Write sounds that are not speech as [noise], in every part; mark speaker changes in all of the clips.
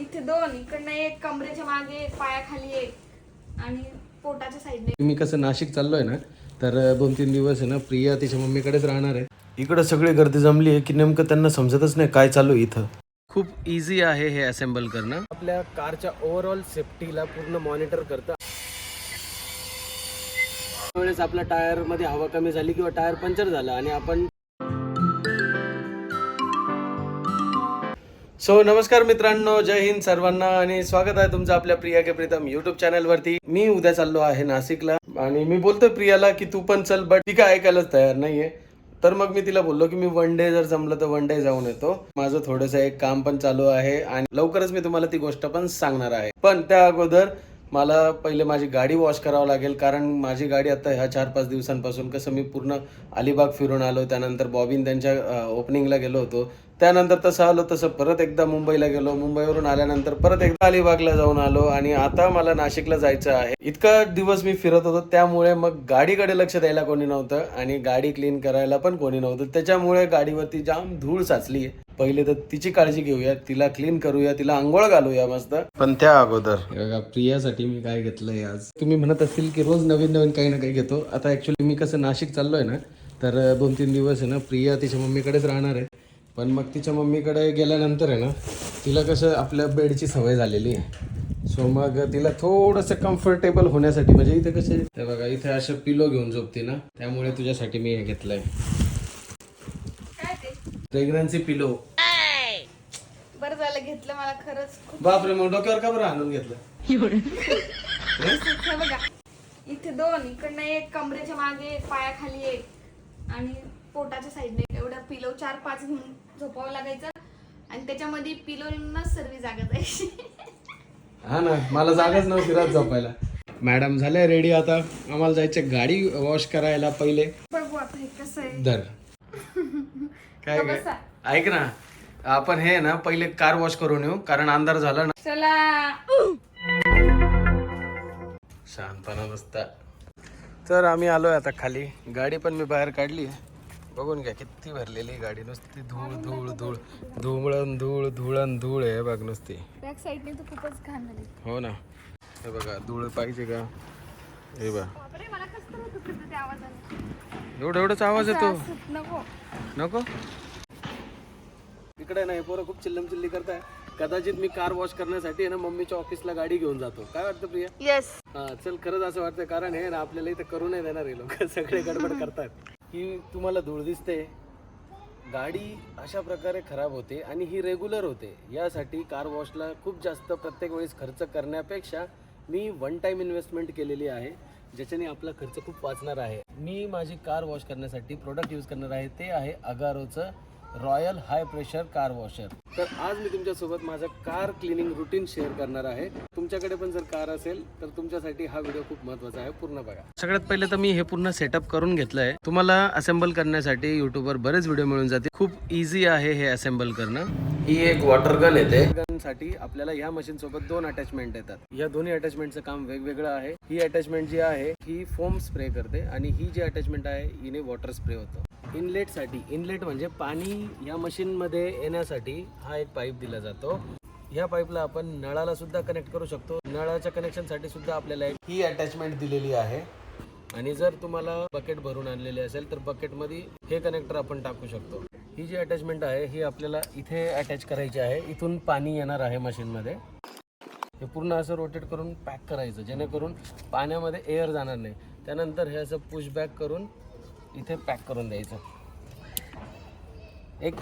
Speaker 1: इथे दोन इकडनं एक कमरेच्या मागे एक पायाखाली एक आणि पोटाच्या साईडने
Speaker 2: मी कसं नाशिक चाललोय ना तर दोन तीन दिवस आहे ना प्रिया तिच्या मम्मीकडेच राहणार आहे. इकडं सगळी गर्दी जमली आहे की नेमकं त्यांना समजतच नाही काय चालू आहे इथं. खूप इझी आहे हे असेंबल करणं. आपल्या कारच्या ओव्हरऑल सेफ्टीला पूर्ण मॉनिटर करतं. वेळेस आपल्या टायरमध्ये हवा कमी झाली किंवा टायर पंक्चर झाला आणि आपण सो नमस्कार मित्रांनो जय हिंद सर्वांना आणि स्वागत आहे तुमचं आपल्या Priya K Pritam YouTube channel वरती. मी उद्या चाललो आहे नाशिकला आणि मी बोलतोय प्रियाला की तू पण चल बट ती काय ऐकायलाच तयार नाहीये. तर मग मी तिला बोललो की मी वन डे जर जमलं तर वन डे जाऊन येतो. माझं थोडंसं एक काम पण चालू आहे आणि लवकरच मी तुम्हाला ती गोष्ट पण सांगणार आहे. पण त्या अगोदर मला पहिले माझी गाडी वॉश करावं लागेल कारण माझी गाडी आता ह्या चार पाच दिवसांपासून कसं मी पूर्ण अलिबाग फिरून आलो त्यानंतर बॉबीन त्यांच्या ओपनिंगला गेलो होतो. त्यानंतर तसं आलो तसं परत एकदा मुंबईला गेलो. मुंबईवरून आल्यानंतर परत एकदा अलिबागला जाऊन आलो आणि आता मला नाशिकला जायचं आहे. इतका दिवस मी फिरत होतो त्यामुळे मग गाडीकडे लक्ष द्यायला कोणी नव्हतं आणि गाडी क्लीन करायला पण कोणी नव्हतं. त्याच्यामुळे गाडीवरती जाम धूळ साचली आहे. पहिले तर तिची काळजी घेऊया तिला क्लीन करूया तिला आंघोळ घालूया मस्त. पण त्या अगोदर. प्रियासाठी मी काय घेतलंय आज? तुम्ही म्हणत असतील की रोज नवीन नवीन काही ना काही घेतो. आता ऍक्च्युली मी कसं नाशिक चाललोय ना तर दोन तीन दिवस आहे ना प्रिया तिच्या मम्मीकडेच राहणार आहे. पण मग तिच्या मम्मीकडे गेल्यानंतर आहे ना तिला कसं आपल्या बेडची सवय झालेली आहे. सो मग तिला थोडंसं कम्फर्टेबल होण्यासाठी म्हणजे इथे कसे हे बघा इथे असं पिलो घेऊन झोपते ना त्यामुळे तुझ्यासाठी मी हे घेतलंय.
Speaker 1: ते
Speaker 2: प्रेग्नन्सी पिलो
Speaker 1: बरं झालं घेतलं मला खरंच खूप.
Speaker 2: बापरे मग डोक्यावर का बरं आणून घेतलं?
Speaker 1: बघा इथे दोन इकडनं एक कमरेच्या मागे एक पायाखाली एक. आणि पोटाच्या साईडने एवढं पिलो चार पाच घेऊन झोपावं लागायचं आणि त्याच्यामध्ये पिलोनच सर्व जागा जायची
Speaker 2: हा ना मला जागाच नव्हती रात झोपायला. मॅडम झाल्या रेडी आता. आम्हाला जायचं गाडी वॉश करायला पहिले.
Speaker 1: बघू आता हे कसं आहे.
Speaker 2: धर. काय ऐक ना आपण हे ना पहिले कार वॉश करून येऊ कारण अंधार झाला ना.
Speaker 1: चला.
Speaker 2: शांतपणा बसता. तर आम्ही आलोय आता खाली. गाडी पण मी बाहेर काढली बघून घ्या किती भरलेली गाडी. नुसती धूळ धूळ धूळ. धुळण धूळ धुळण धूळ आहे बघ नुसती.
Speaker 1: बॅक साईडने तर खूपच घाण झाली.
Speaker 2: हो ना. हे बघा धूळ पाहिजे का? हे बघ.
Speaker 1: आवाजाने.
Speaker 2: एवढा एवढाच आवाज येतो.
Speaker 1: नको.
Speaker 2: नको? इकडे नाही पोरं खूप चिल्लम चिल्ली करताय. कदाचित मी कार वॉश करण्यासाठी आहे ना मम्मीच्या ऑफिसला गाडी घेऊन जातो. काय वाटतं प्रिया?
Speaker 1: येस
Speaker 2: हा चल खरंच असं वाटतं कारण हे ना आपल्याला इथं करू नाही देणार हे लोक. सगळे गडबड करतात ही तुम्हाला धूळ दिसते. गाडी अशा प्रकारे खराब होते आणि ही रेग्युलर होते. यासाठी कार वॉशला खूप जास्त प्रत्येक वेळेस खर्च करण्यापेक्षा मी वन टाइम इन्व्हेस्टमेंट केलेली आहे ज्याच्याने आपला खर्च खूप वाचणार आहे. मी माझी कार वॉश करण्यासाठी प्रोडक्ट यूज करणार आहे ते आहे अगारोचं royal high pressure car washer. तर आज मी तुमच्यासोबत माझं कार क्लिनिंग रुटीन शेअर करणार आहे. तुमच्याकडे पण जर कार असेल तर तुमच्यासाठी हा व्हिडिओ खूप महत्त्वाचा आहे. पूर्ण बघा. सगळ्यात पहिले तर मी हे पूर्ण सेटअप करून घेतलंय. तुम्हाला असेंबल करण्यासाठी युट्यूबवर बरेच व्हिडिओ मिळून जाते खूप इझी आहे हे असेंबल करणं. ही एक वॉटर गन येते. गनसाठी आपल्याला ह्या मशीन सोबत दोन अटॅचमेंट येतात. या दोन्ही अटॅचमेंटचं काम वेगवेगळं आहे. ही अटॅचमेंट जी आहे ही फोम स्प्रे करते आणि ही जी अटॅचमेंट आहे हिने वॉटर स्प्रे होतो. इनलेटसाठी. इनलेट म्हणजे पाणी या मशीनमध्ये येण्यासाठी हा एक पाईप दिला जातो. या पाईपला आपण नळाला सुद्धा कनेक्ट करू शकतो. नळाच्या कनेक्शनसाठी सुद्धा आपल्याला एक ही अटॅचमेंट दिलेली आहे. आणि जर तुम्हाला बकेट भरून आणलेले असेल तर बकेटमध्ये हे कनेक्टर आपण टाकू शकतो. ही जी अटॅचमेंट आहे ही आपल्याला इथे अटॅच करायची आहे. इथून पाणी येणार आहे मशीनमध्ये. हे पूर्ण असं रोटेट करून पॅक करायचं जेणेकरून पाण्यामध्ये एअर जाणार नाही. त्यानंतर हे असं पुश बॅक करून इथे पॅक करून द्यायचं. एक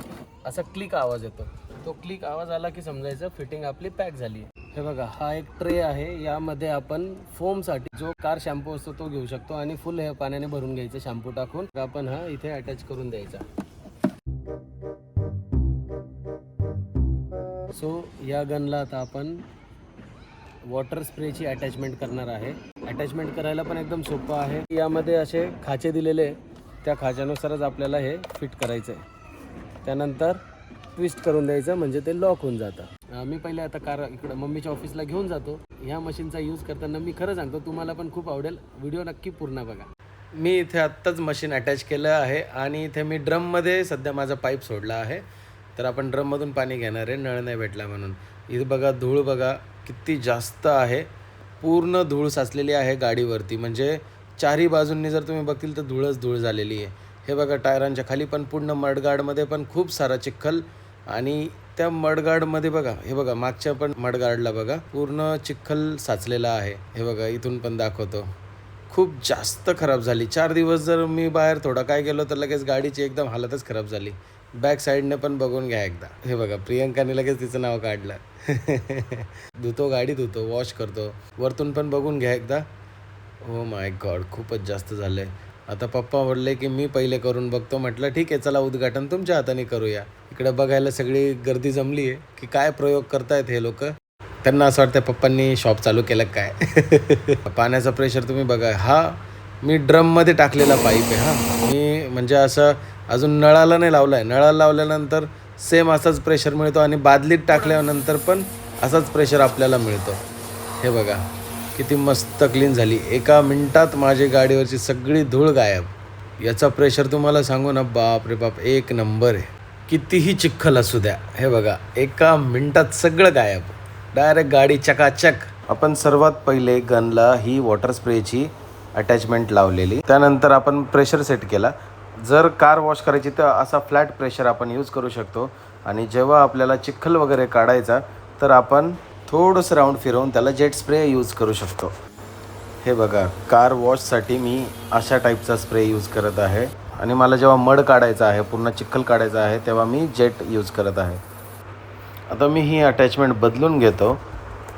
Speaker 2: असा क्लिक आवाज येतो. तो क्लिक आवाज आला की समजायचं फिटिंग आपली पॅक झाली. आहे हे बघा हा एक ट्रे आहे. यामध्ये आपण फोमसाठी जो कार शॅम्पू असतो तो घेऊ शकतो आणि फुल हे पाण्याने भरून घ्यायचं शॅम्पू टाकून. आपण हा इथे अटॅच करून द्यायचा. सो या गनला आता आपण वॉटर स्प्रेची अटॅचमेंट करणार आहे. अटॅचमेंट करायला पण एकदम सोपं आहे. यामध्ये असे खाचे दिलेले आहे. त्या खाच्यानुसारच आपल्याला हे फिट करायचं आहे त्यानंतर ट्विस्ट करून द्यायचं म्हणजे ते लॉक होऊन जातं. मी पहिले आता कार इकडं मम्मीच्या ऑफिसला घेऊन जातो. ह्या मशीनचा यूज करताना मी खरं सांगतो तुम्हाला पण खूप आवडेल. व्हिडिओ नक्की पूर्ण बघा. मी इथे आत्ताच मशीन अटॅच केलं आहे आणि इथे मी ड्रममध्ये सध्या माझा पाईप सोडला आहे. तर आपण ड्रममधून पाणी घेणार आहे नळ नाही भेटला म्हणून. इथे बघा धूळ बघा किती जास्त आहे. पूर्ण धूळ साचलेली आहे गाडीवरती. म्हणजे चारही बाजूंनी जर तुम्ही बघतील तर धूळच धूळ झालेली आहे. हे बघा टायरांच्या खाली पण पूर्ण मडगाडमध्ये पण खूप सारा चिखल आणि त्या मडगाडमध्ये बघा हे बघा मागच्या पण मडगाडला बघा पूर्ण चिखल साचलेला आहे. हे बघा इथून पण दाखवतो. खूप जास्त खराब झाली. चार दिवस जर मी बाहेर थोडा काय गेलो तर लगेच गाडीची एकदम हालतच खराब झाली. बॅक साईडने पण बघून घ्या एकदा. हे बघा प्रियंकाने लगेच तिचं नाव काढलं. [laughs] धुतो गाडी धुतो वॉश करतो. वरतून पण बघून घ्या एकदा. हो माय गॉड खूपच जास्त झालं आहे आता पप्पा म्हणले की मी पहिले करून बघतो. म्हटलं ठीक आहे चला उद्घाटन तुमच्या हाताने करूया. इकडे बघायला सगळी गर्दी जमली आहे की काय प्रयोग करतायत हे लोक. त्यांना असं वाटतं पप्पांनी शॉप चालू केलं काय? [laughs] पाण्याचा प्रेशर तुम्ही बघा. हा मी ड्रममध्ये टाकलेला पाईप आहे हा. मी म्हणजे असं अजून नळाला नाही लावला आहे नळाला लावल्यानंतर सेम असाच प्रेशर मिळतो आणि बादलीत टाकल्यानंतर पण असाच प्रेशर आपल्याला मिळतो. हे बघा. किती मस्त क्लीन झाली. एका मिनटात माझी गाडीवरची सगळी धूळ गायब. याचा प्रेशर तुम्हाला सांगू ना बाप रे बाप एक नंबर आहे. कितीही चिखल असू द्या. हे बघा एका मिनटात सगळं गायब. डायरेक्ट गाडी चकाचक. आपण सर्वात पहिले गनला ही वॉटर स्प्रेची अटॅचमेंट लावलेली. त्यानंतर आपण प्रेशर सेट केला. जर कार वॉश करायची तर असा फ्लॅट प्रेशर आपण यूज करू शकतो. आणि जेव्हा आपल्याला चिखल वगैरे काढायचा तर आपण थोडंसं राऊंड फिरवून त्याला जेट स्प्रे यूज करू शकतो. हे बघा कार वॉशसाठी मी अशा टाईपचा स्प्रे यूज करत आहे. आणि मला जेव्हा मड काढायचा आहे पूर्ण चिखल काढायचा आहे तेव्हा मी जेट यूज करत आहे. आता मी ही अटॅचमेंट बदलून घेतो.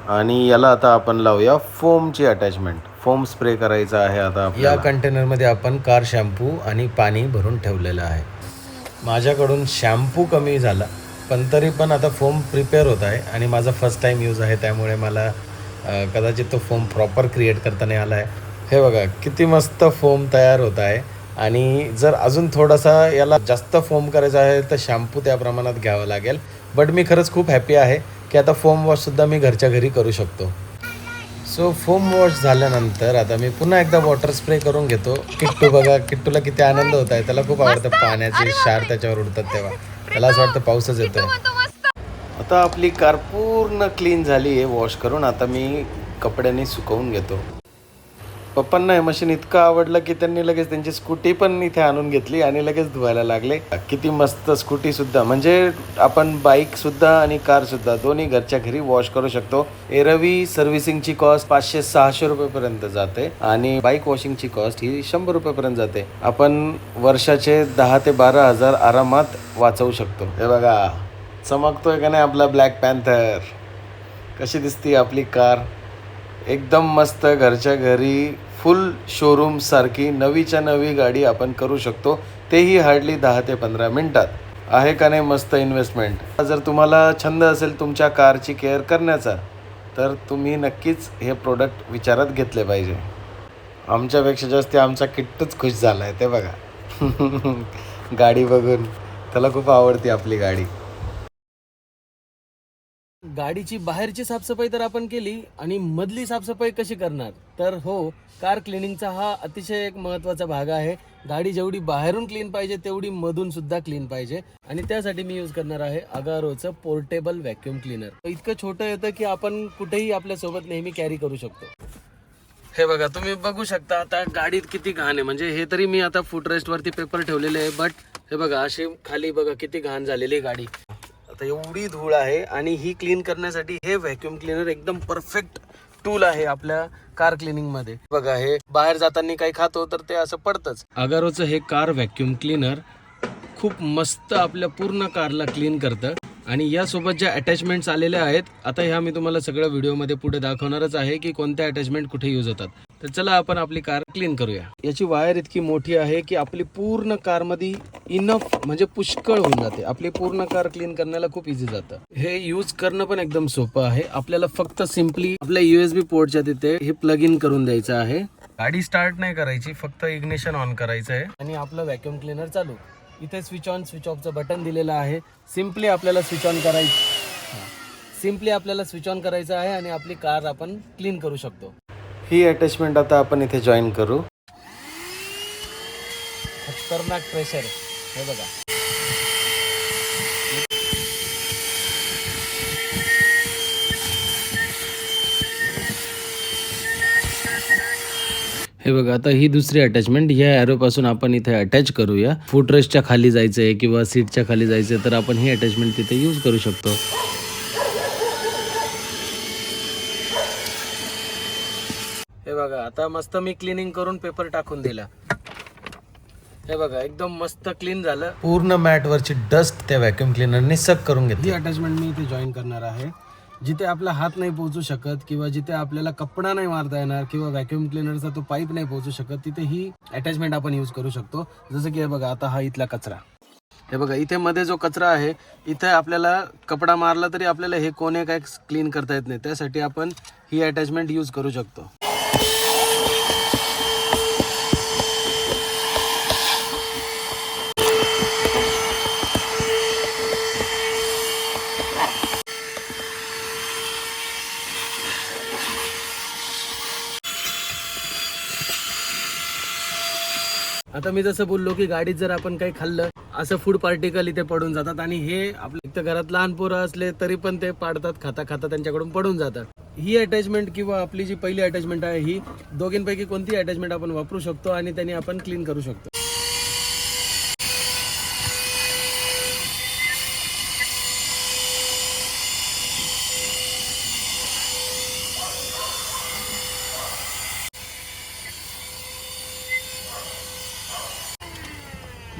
Speaker 2: आणि याला आता आपण लावूया फोमची अटॅचमेंट फोम स्प्रे करायचा आहे आता या कंटेनरमध्ये आपण कार शॅम्पू आणि पाणी भरून ठेवलेलं आहे. माझ्याकडून शॅम्पू कमी झाला. पण तरी पण आता फोम प्रिपेअर होत आहे आणि माझा फर्स्ट टाईम यूज आहे त्यामुळे मला कदाचित तो फोम प्रॉपर क्रिएट करता नाही आला आहे हे बघा किती मस्त फोम तयार होत आहे. आणि जर अजून थोडासा याला जास्त फोम करायचा आहे तर शॅम्पू त्या प्रमाणात घ्यावा लागेल. बट मी खरंच खूप हॅपी आहे की आता फोम वॉशसुद्धा मी घरच्या घरी करू शकतो. सो फोम वॉश झाल्यानंतर आता मी पुन्हा एकदा वॉटर स्प्रे करून घेतो. किट्टू बघा किट्टूला किती आनंद होत आहे. त्याला खूप आवडतं पाण्याचे क्षार त्याच्यावर उडतात तेव्हा. त्याला असं वाटतं पाऊसच येतोय. आता आपली कार पूर्ण क्लीन झाली आहे वॉश करून. आता मी कपड्यांनी सुकवून घेतो. पप्पांना हे मशीन इतकं आवडलं की त्यांनी लगेच त्यांची स्कूटी पण इथे आणून घेतली आणि लगेच धुवायला लागले. किती मस्त स्कूटी सुद्धा. म्हणजे आपण बाईक सुद्धा आणि कार सुद्धा दोन्ही घरच्या घरी वॉश करू शकतो. एरवी सर्व्हिसिंगची कॉस्ट पाचशे सहाशे रुपयेपर्यंत जाते आणि बाईक वॉशिंगची कॉस्ट ही शंभर रुपयेपर्यंत जाते. आपण वर्षाचे दहा ते बारा हजार आरामात वाचवू शकतो. हे बघा चमकतोय का नाही आपला ब्लॅक पॅन्थर कशी दिसती आपली कार? एकदम मस्त घरच्या घरी फुल शोरूमसारखी नवीच्या नवी गाडी आपण करू शकतो. तेही हार्डली दहा ते पंधरा मिनटात. आहे का नाही मस्त इन्व्हेस्टमेंट जर तुम्हाला छंद असेल तुमच्या कारची केअर करण्याचा तर तुम्ही नक्कीच हे प्रोडक्ट विचारात घेतले पाहिजे. आमच्यापेक्षा जास्त आमचा किट्टच खुश झाला आहे ते बघा. [laughs] गाडी बघून. त्याला खूप आवडते आपली गाडी. गाडीची बाहेरची साफसफाई तर आपण केली आणि मधली साफसफाई कशी करणार? तर हो कार क्लिनिंगचा हा अतिशय एक महत्त्वाचा भाग आहे. गाडी जेवढी बाहेरून क्लीन पाहिजे तेवढी मधून सुद्धा क्लीन पाहिजे. आणि त्यासाठी मी यूज करणार आहे अगारोचं पोर्टेबल व्हॅक्युम क्लीनर इतकं छोटं येतं की आपण कुठेही आपल्यासोबत नेहमी कॅरी करू शकतो. हे बघा तुम्ही बघू शकता आता गाडीत किती घाण आहे. म्हणजे हे तरी मी आता फुटरेस्ट वरती पेपर ठेवलेले आहे बट हे बघा अशी खाली बघा किती घाण झालेली आहे गाडी. आता एवढी धूळ आहे आणि ही क्लीन करण्यासाठी हे व्हॅक्युम क्लीनर एकदम परफेक्ट टूल आहे आपल्या कार क्लिनिंगमध्ये. बघा हे बाहेर जाताना काही खातो तर ते असं पडतच. अगारोचं हे कार व्हॅक्युम क्लीनर खूप मस्त आपल्या पूर्ण कारला क्लीन करतं. आणि यासोबत ज्या अटॅचमेंट्स आलेल्या आहेत आता ह्या मी तुम्हाला सगळ्या व्हिडिओमध्ये पुढे दाखवणारच आहे की कोणत्या अटॅचमेंट कुठे यूज होतात. तर चला आपण आपली कार क्लीन करूया. याची वायर इतकी मोठी आहे की आपली पूर्ण कारमध्ये इनफ म्हणजे पुष्कळ होऊन जाते. आपली पूर्ण कार क्लीन करण्याला खूप इझी जातं. हे यूज करणं पण एकदम सोपं आहे. आपल्याला फक्त सिम्पली आपल्या युएसबी पोर्टच्या तिथे हे प्लग इन करून द्यायचं आहे. गाडी स्टार्ट नाही करायची फक्त इग्निशन ऑन करायचं आहे. आणि आपलं व्हॅक्युम क्लीनर चालू. इथे स्विच ऑन स्विच ऑफचं बटन दिलेलं आहे. सिम्पली आपल्याला स्विच ऑन करायचं सिम्पली आपल्याला स्विच ऑन करायचं आहे आणि आपली कार आपण क्लीन करू शकतो. ही अटॅचमेंट आता आपण इथे जॉईन करू. खतरनाक प्रेशर हे बघा. हे बघा आता ही दुसरी अटॅचमेंट ह्या ॲरोपासून आपण इथे अटॅच करूया. फुटरेस्टच्या खाली जायचं आहे किंवा सीटच्या खाली जायचं आहे तर आपण ही अटॅचमेंट तिथे यूज करू शकतो. बघा आता मस्त मी क्लिनिंग करून पेपर टाकून दिला. हे बघा एकदम मस्त क्लीन झालं. पूर्ण मॅटवरची डस्ट त्या व्हॅक्युम क्लिनरने सक करून घेतली. अटॅचमेंट मी इथे जॉईन करणार आहे. जिथे आपला हात नाही पोहोचू शकत किंवा जिथे आपल्याला कपडा नाही मारता येणार किंवा व्हॅक्युम क्लिनरचा तो पाईप नाही पोहोचू शकत तिथे ही अटॅचमेंट आपण यूज करू शकतो. जसं की हे बघा आता हा इथला कचरा. हे बघा इथे मध्ये जो कचरा आहे इथे आपल्याला कपडा मारला तरी आपल्याला हे कोणे काय क्लीन करता येत नाही. त्यासाठी आपण ही अटॅचमेंट यूज करू शकतो. आता मी जसं बोललो की गाडीत जर आपण काही खाल्लं असं फूड पार्टिकल इथे पडून जातात आणि हे आपल्या इथं घरात लहान पोरं असले तरी पण ते पाडतात खाता खाता त्यांच्याकडून पडून जातात. ही अटॅचमेंट किंवा आपली जी पहिली अटॅचमेंट आहे ही दोघींपैकी कोणती अटॅचमेंट आपण वापरू शकतो आणि त्यांनी आपण क्लीन करू शकतो.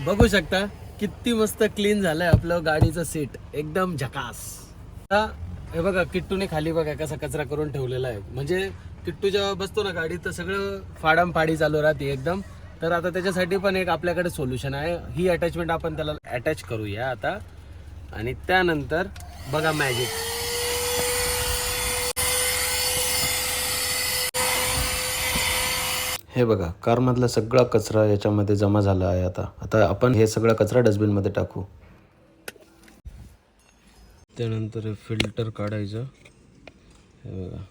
Speaker 2: बघू शकता किती मस्त क्लीन झालंय आपलं गाडीचं सीट एकदम झकास. आता हे बघा किट्टूने खाली बघा कसा कचरा करून ठेवलेला आहे. म्हणजे किट्टू जेव्हा बसतो ना गाडीत तर सगळं फाडम फाडी चालू राहते एकदम. तर आता त्याच्यासाठी पण एक आपल्याकडे सोल्युशन आहे. ही अटॅचमेंट आपण त्याला अटॅच करूया आता. आणि त्यानंतर बघा मॅजिक हे बघा कारमधला सगळा कचरा याच्यामध्ये जमा झाला आहे आता. आता आपण हे सगळा कचरा डस्टबिनमध्ये टाकू. त्यानंतर फिल्टर काढायचं. हे बघा.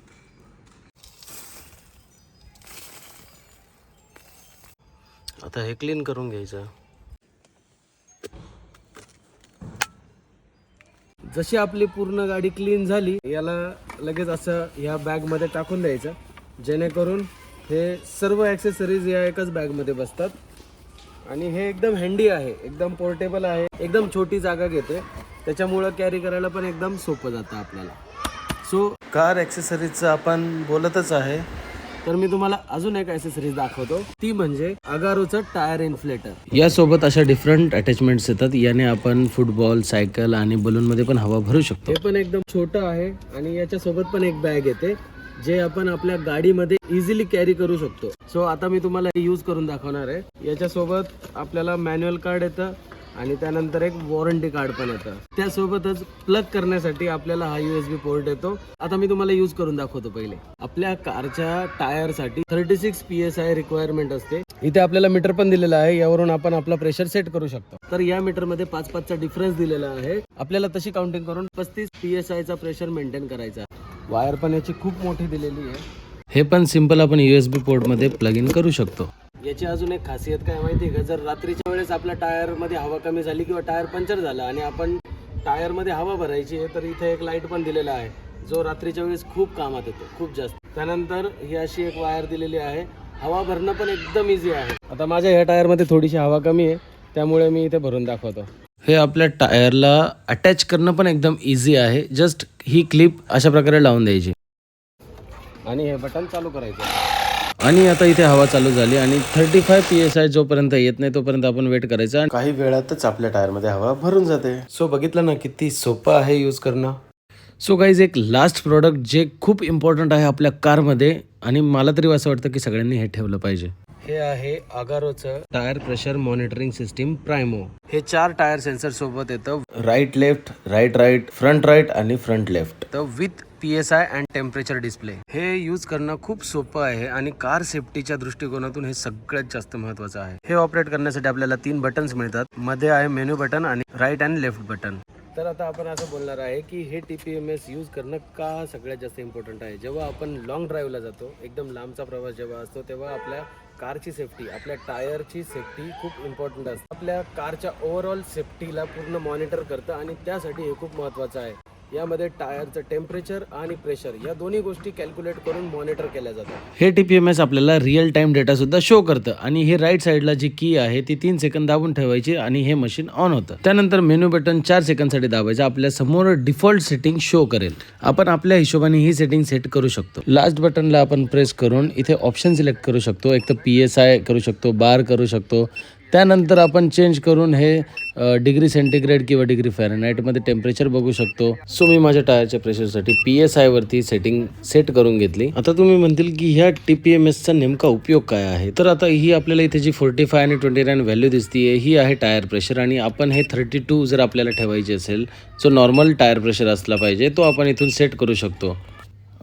Speaker 2: आता हे क्लीन करून घ्यायचं. जशी आपली पूर्ण गाडी क्लीन झाली याला लगेच असं ह्या बॅगमध्ये टाकून द्यायचं. जेणेकरून हे सर्व ॲक्सेसरीज या एकाच बॅगमध्ये बसतात. आणि हे एकदम हँडी आहे एकदम पोर्टेबल आहे एकदम छोटी जागा घेते. त्याच्यामुळं कॅरी करायला पण एकदम सोपं जातं आपल्याला. सो कार ॲक्सेसरीजचं आपण बोलतच आहे. तर मी तुम्हाला अजून एक ॲक्सेसरीज दाखवतो. ती म्हणजे अगारोचं टायर इन्फ्लेटर यासोबत अशा डिफरंट अटॅचमेंट्स येतात. याने आपण फुटबॉल सायकल आणि बलूनमध्ये पण हवा भरू शकतो. हे पण एकदम छोटं आहे आणि याच्यासोबत पण एक बॅग येते. जे आपण आपल्या गाडीमध्ये इझिली कॅरी करू शकतो. सो आता मी तुम्हाला यूज करून दाखवणार आहे. याच्यासोबत आपल्याला मॅन्युअल कार्ड येतं. आणि त्यानंतर एक वॉरंटी कार्ड पण येतं. त्यासोबतच प्लग करण्यासाठी आपल्याला हा यूएसबी पोर्ट येतो. आता मी तुम्हाला यूज करून दाखवतो पहिले. आपल्या कारच्या टायरसाठी thirty six P S I requirement असते. इथे आपल्याला मीटर पण दिलेला आहे. यावरून आपण आपला प्रेशर सेट करू शकतो. तर या मीटरमध्ये पाच पाचचा डिफरन्स दिलेला आहे. आपल्याला तशी काउंटिंग करून पस्तीस पी एस आयचा प्रेशर मेंटेन करायचा वायर पण याची खूप मोठी दिलेली आहे. हे पण सिंपल आपण यूएसबी पोर्टमध्ये प्लग इन करू शकतो. याची अजून एक खासियत काय माहिती का? जर रात्रीच्या वेळेस आपल्या टायरमध्ये हवा कमी झाली किंवा टायर पंक्चर झाला आणि आपण टायरमध्ये हवा भरायची आहे तर इथे एक लाइट पण दिलेला आहे. जो रात्रीच्या वेळेस खूप कामात येतो खूप जास्त. त्यानंतर ही अशी एक वायर दिलेली आहे. हवा भरणं पण एकदम इझी आहे. आता माझ्या ह्या टायरमध्ये थोडीशी हवा कमी आहे त्यामुळे मी इथे भरून दाखवतो. हे आपल्या टायरला अटॅच करणं पण एकदम इझी आहे. जस्ट ही क्लिप अशा प्रकारे लावून द्यायची. आणि हे बटन चालू करायचं. आणि आता इथे हवा चालू झाली आणि thirty five P S I जोपर्यंत येत नाही तोपर्यंत आपण वेट करायचा आणि काही वेळातच आपल्या टायरमध्ये हवा भरून जाते. सो बघितलं ना किती सोपं आहे यूज करणं. सो गाईज एक लास्ट प्रोडक्ट जे खूप इम्पॉर्टंट आहे आपल्या कारमध्ये आणि मला तरी असं वाटतं की सगळ्यांनी हे ठेवलं पाहिजे. हे आहे अगारोचं tyre pressure monitoring system Primo हे चार टायर सेन्सर सोबत येतं. Right left right right front right आणि फ्रंट लेफ्ट तर with P S I and temperature display हे यूज करणं खूप सोपं आहे आणि कार सेफ्टीच्या दृष्टिकोनातून हे सगळ्यात जास्त महत्वाचं आहे. हे ऑपरेट करण्यासाठी आपल्याला तीन बटन्स मिळतात. मध्ये आहे मेन्यू बटन आणि राईट अँड लेफ्ट बटन तर आता आपण असं बोलणार आहे की हे T P M S use करणं का सगळ्यात जास्त इम्पॉर्टंट आहे? जेव्हा आपण लॉंग ड्राईव्हला जातो एकदम लांबचा प्रवास जेव्हा असतो तेव्हा आपल्या कारची सेफ्टी आपल्या टायरची सेफ्टी खूप इम्पॉर्टंट असते. आपल्या कारच्या ओव्हरऑल सेफ्टीला पूर्ण मॉनिटर करतं आणि त्यासाठी हे खूप महत्त्वाचं आहे. यामध्ये टायरचं टेम्परेचर आणि प्रेशर या दोन्ही गोष्टी कॅल्क्युलेट करून मॉनिटर केल्या जातात. हे टी पी एम एस आपल्याला रिअल टाइम डेटा सुद्धा शो करतं आणि हे राईट साईडला जी की आहे ती तीन सेकंद दाबून ठेवायची आणि हे मशीन ऑन होतं. त्यानंतर मेनू बटन चार सेकंदसाठी दाबायचं आपल्यासमोर डिफॉल्ट सेटिंग शो करेल. आपण आपल्या हिशोबाने ही सेटिंग सेट करू शकतो. लास्ट बटनला आपण प्रेस करून इथे ऑप्शन सिलेक्ट करू शकतो. एक तर पी एस आय करू शकतो बार करू शकतो त्यानंतर आपण चेंज करून हे डिग्री सेंटीग्रेड किंवा डिग्री फॅरनाईटमध्ये टेम्परेचर बघू शकतो. सो मी माझ्या टायरच्या प्रेशरसाठी पी एस आयवरती सेटिंग सेट करून घेतली. आता तुम्ही म्हणतील की ह्या टी पी एम एसचा नेमका उपयोग काय आहे? तर आता ही आपल्याला इथे जी फोर्टी फाय आणि ट्वेंटी नाईन व्हॅल्यू दिसतीये ही आहे टायर प्रेशर आणि आपण हे थर्टी टू जर आपल्याला ठेवायची असेल जो नॉर्मल टायर प्रेशर असला पाहिजे तो आपण इथून सेट करू शकतो.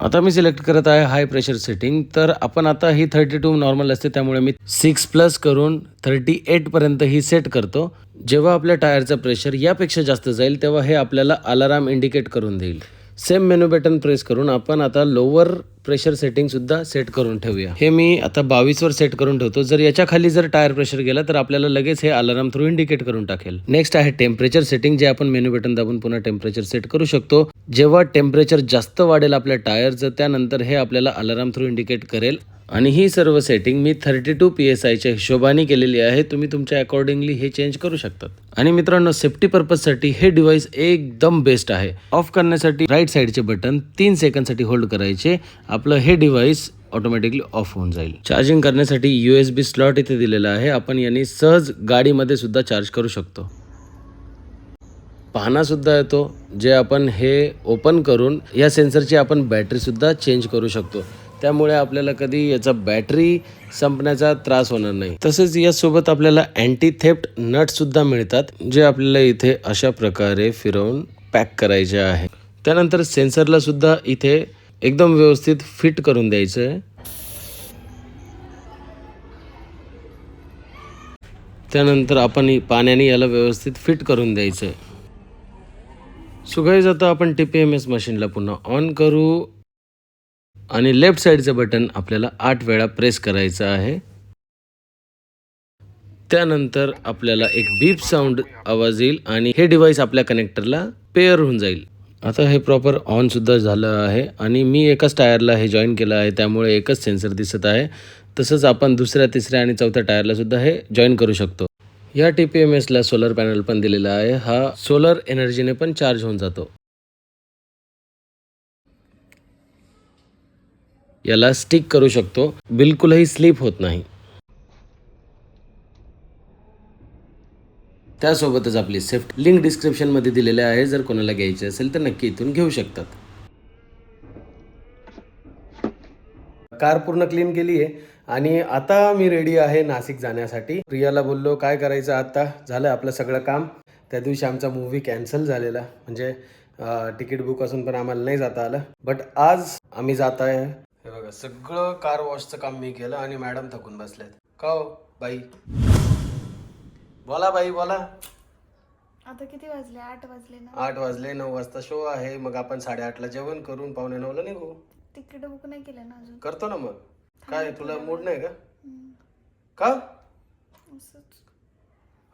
Speaker 2: आता मी सिलेक्ट करत आहे हाय प्रेशर सेटिंग तर आपण आता ही थर्टी टू नॉर्मल असते त्यामुळे मी सिक्स प्लस करून थर्टी एटपर्यंत ही सेट करतो. जेव्हा आपल्या टायरचं प्रेशर यापेक्षा जास्त जाईल तेव्हा हे आपल्याला अलाराम इंडिकेट करून देईल. सेम मेनू बटन प्रेस करून आपण आता लोअर प्रेशर सेटिंगसुद्धा सेट करून ठेवूया. हे मी आता बावीसवर सेट करून ठेवतो. जर याच्या खाली जर टायर प्रेशर गेला तर आपल्याला लगेच हे अलाराम थ्रू इंडिकेट करून टाकेल. नेक्स्ट आहे टेम्परेचर सेटिंग जे आपण मेन्यू बटन दाबून पुन्हा टेम्परेचर सेट करू शकतो. जेव्हा टेम्परेचर जास्त वाढेल आपल्या टायरचं त्यानंतर हे आपल्याला अलाराम थ्रू इंडिकेट करेल. आणि ही सर्व सेटिंग मी थर्टी टू पी एस आयच्या हिशोबाने केलेली आहे. तुम्ही तुमच्या अकॉर्डिंगली हे चेंज करू शकतात. आणि मित्रांनो सेफ्टी पर्पजसाठी हे डिव्हाइस एकदम बेस्ट आहे. ऑफ करण्यासाठी राईट साईडचे बटन तीन सेकंडसाठी होल्ड करायचे. आपलं हे डिव्हाइस ऑटोमॅटिकली ऑफ होऊन जाईल. चार्जिंग करण्यासाठी यू एस बी स्लॉट इथे दिलेला आहे. आपण यांनी सहज गाडीमध्ये सुद्धा चार्ज करू शकतो. पाहणासुद्धा येतो जे आपण हे ओपन करून या सेन्सरची आपण बॅटरीसुद्धा चेंज करू शकतो. त्यामुळे आपल्याला कधी याचा बॅटरी संपण्याचा त्रास होणार नाही. तसेच यासोबत आपल्याला अँटी थेफ्ट नट सुद्धा मिळतात जे आपल्याला इथे अशा प्रकारे फिरवून पॅक करायचे आहे. त्यानंतर सेन्सरला सुद्धा इथे एकदम व्यवस्थित फिट करून द्यायचं आहे त्यानंतर आपण पाण्याने याला व्यवस्थित फिट करून द्यायचं आहे सुगाई जाता आपण टी पी एम एस मशीनला पुन्हा ऑन करू. आणि लेफ्ट साईडचं बटन आपल्याला आठ वेळा प्रेस करायचं आहे. त्यानंतर आपल्याला एक बीप साऊंड आवाज येईल आणि हे डिव्हाइस आपल्या कनेक्टरला पेअर होऊन जाईल. आता हे प्रॉपर ऑन सुद्धा झालं आहे आणि मी एकाच टायरला हे जॉईन केलं आहे त्यामुळे एकच सेन्सर दिसत आहे. तसंच आपण दुसऱ्या तिसऱ्या आणि चौथ्या टायरला सुद्धा हे जॉईन करू शकतो. या टी पी एम एसला सोलर पॅनल पण दिलेला आहे. हा सोलर एनर्जीने पण चार्ज होऊन जातो. याला स्टिक करू शकतो. बिलकुलही स्लिप होत नाही. त्यासोबतच आपली सेफ्ट लिंक डिस्क्रिप्शनमध्ये दिलेले आहे. जर कोणाला घ्यायची असेल तर नक्की इथून घेऊ शकतात. कार पूर्ण क्लीन केली आहे. आणि आता मी रेडी आहे नाशिक जाण्यासाठी. प्रियाला बोललो काय करायचं आता? झालं आपलं सगळं काम. त्या दिवशी आमचा मूवी कॅन्सल झालेला. म्हणजे तिकीट बुक असून पण आम्हाला नाही जाता आलं. बट आज आम्ही जात आहे हे बघा सगळं कार वॉशचं काम मी केलं आणि मॅडम थकून बसल्यात का हो बाई? बोला बाई बोला.
Speaker 1: आता किती वाजले? आठ वाजले ना.
Speaker 2: आठ वाजले नऊ वाजता शो आहे. मग आपण साडेआठला जेवण करून पावणे नऊला निघू.
Speaker 1: तिकीट बुक नाही केलं ना अजून.
Speaker 2: करतो ना मग. काय तुला मूड नाही का. का?
Speaker 1: असंच.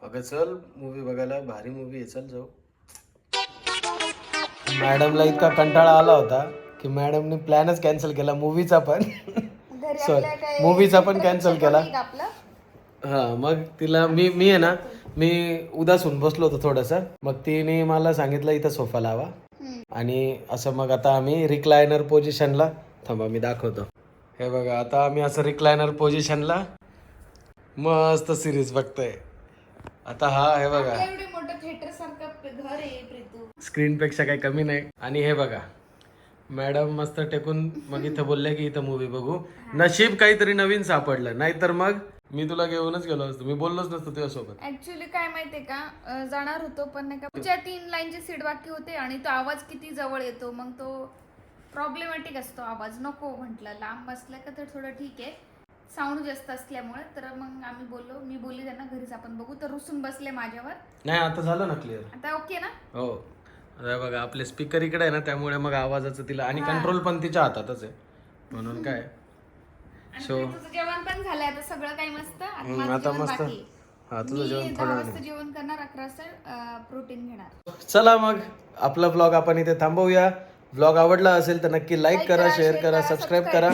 Speaker 2: अगं चल मूवी बघायला. भारी मूवी आहे. चल जाऊ. मॅडमला इतका कंटाळा आला होता. की मॅडमने प्लॅनच कॅन्सल केला मूवीचा पण.
Speaker 1: काय
Speaker 2: मूवीचा पण कॅन्सल केला. हा मग तिला मी मी आहे ना मी उदास होऊन बसलो होतो थोडंसं. मग तिने मला सांगितलं इथं सोफा लावा. आणि असं मग आता आम्ही रिक्लायनर पोझिशनला थांबा मी दाखवतो. हे बघा आता आम्ही असं रिक्लायनर पोझिशनला मस्त सिरीज बघतोय. आता हा हे बघा. स्क्रीन पेक्षा काही कमी नाही. आणि हे बघा मॅडम मस्त टेकून मग इथं बोलले की इथं मूवी बघू. नशीब काहीतरी नवीन सापडलं. नाहीतर मग मी तुला घेऊनच गेलो असतो. मी बोललोच नसतो तुझ्यासोबत.
Speaker 1: ऍक्च्युली काय माहितीये का? अं, जाणार होतो पण नाही का पुढच्या तीन लाईनचे सीट बाकी होते आणि तो आवाज किती जवळ येतो. मग तो प्रॉब्लेमॅटिक असतो आवाज. नको म्हटलं. लांब बसला का तर थोडं ठीक आहे. साऊंड जास्त असल्यामुळे. तर मग आम्ही बोललो. मी बोलली त्यांना घरीच आपण बघू. तर रुसून बसले माझ्यावर.
Speaker 2: नाही आता झालं ना क्लिअर
Speaker 1: आता ओके ना?
Speaker 2: हो. आता बघा आपले स्पीकर इकडे आहे ना त्यामुळे मग आवाजाचं तिला आणि कंट्रोल पण तिच्या हातातच आहे. म्हणून काय?
Speaker 1: आणि
Speaker 2: So-
Speaker 1: तुझं जेवण पण झालंय आता सगळं काही मस्त. आता
Speaker 2: हम्म,
Speaker 1: माझं
Speaker 2: आता
Speaker 1: जेवण
Speaker 2: मस्त.
Speaker 1: बाकी आहे.
Speaker 2: हा तुझं जेवण
Speaker 1: मी
Speaker 2: थोड्या
Speaker 1: दहा
Speaker 2: वेळाने.
Speaker 1: वाजता जेवण करणार अकरा वाजता प्रोटीन घेणार.
Speaker 2: चला मग आपला ब्लॉग आपण इथे थांबवूया. ब्लॉग आवडला असेल तर नक्की लाईक करा शेअर करा सबस्क्राईब करा.